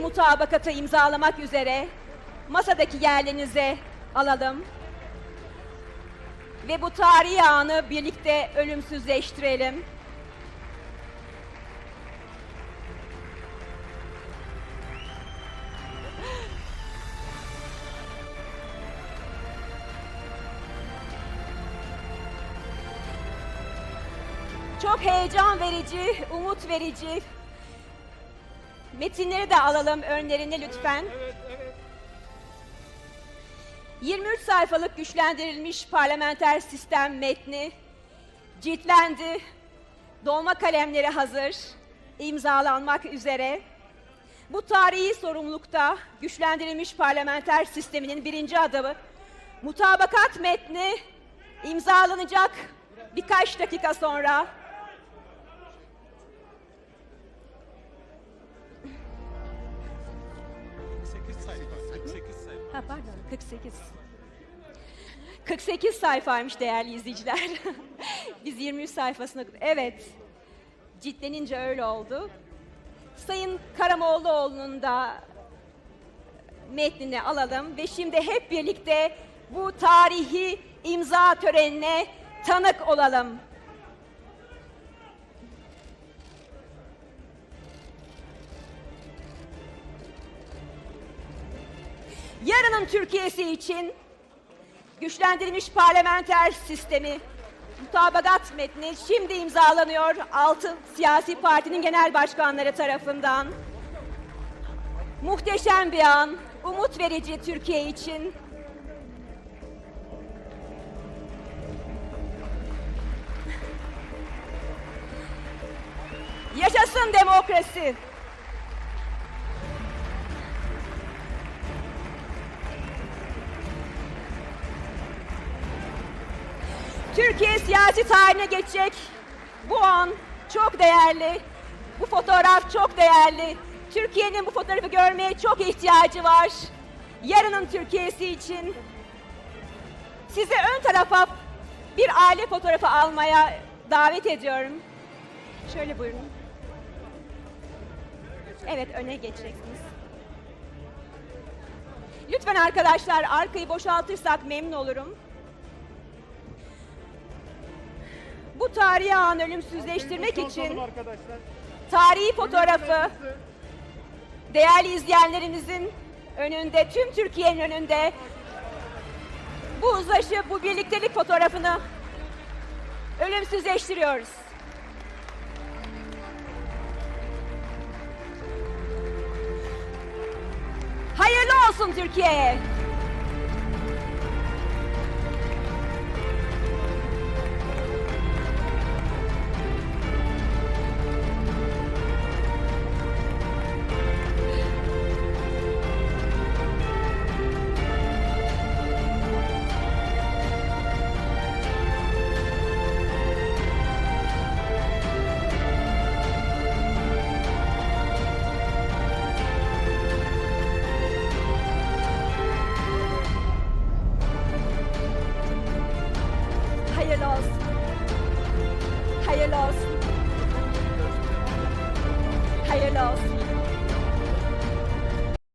mutabakatı imzalamak üzere masadaki yerlerinize alalım. Ve bu tarihi anı birlikte ölümsüzleştirelim. Çok heyecan verici, umut verici. Metinleri de alalım önlerine lütfen. 23 sayfalık güçlendirilmiş parlamenter sistem metni ciltlendi. Dolma kalemleri hazır, imzalanmak üzere. Bu tarihi sorumlulukta güçlendirilmiş parlamenter sisteminin birinci adımı mutabakat metni imzalanacak birkaç dakika sonra. Ha pardon 48. 48 sayfaymış değerli izleyiciler. Biz 23 sayfasına... Evet. Ciltlenince öyle oldu. Sayın Karamoğluoğlu'nun da metnini alalım ve şimdi hep birlikte bu tarihi imza törenine tanık olalım. Yarının Türkiye'si için güçlendirilmiş parlamenter sistemi mutabakat metni şimdi imzalanıyor altı siyasi partinin genel başkanları tarafından. Muhteşem bir an, umut verici Türkiye için. Yaşasın demokrasi. Türkiye siyasi tarihine geçecek bu an çok değerli. Bu fotoğraf çok değerli. Türkiye'nin bu fotoğrafı görmeye çok ihtiyacı var. Yarının Türkiye'si için sizi ön tarafa bir aile fotoğrafı almaya davet ediyorum. Şöyle buyurun. Evet öne geçeceksiniz. Lütfen arkadaşlar arkayı boşaltırsak memnun olurum. Bu tarihi anı ölümsüzleştirmek için tarihi fotoğrafı değerli izleyenlerimizin önünde, tüm Türkiye'nin önünde bu uzlaşı, bu birliktelik fotoğrafını ölümsüzleştiriyoruz. Hayırlı olsun Türkiye'ye. Hayırlı olsun.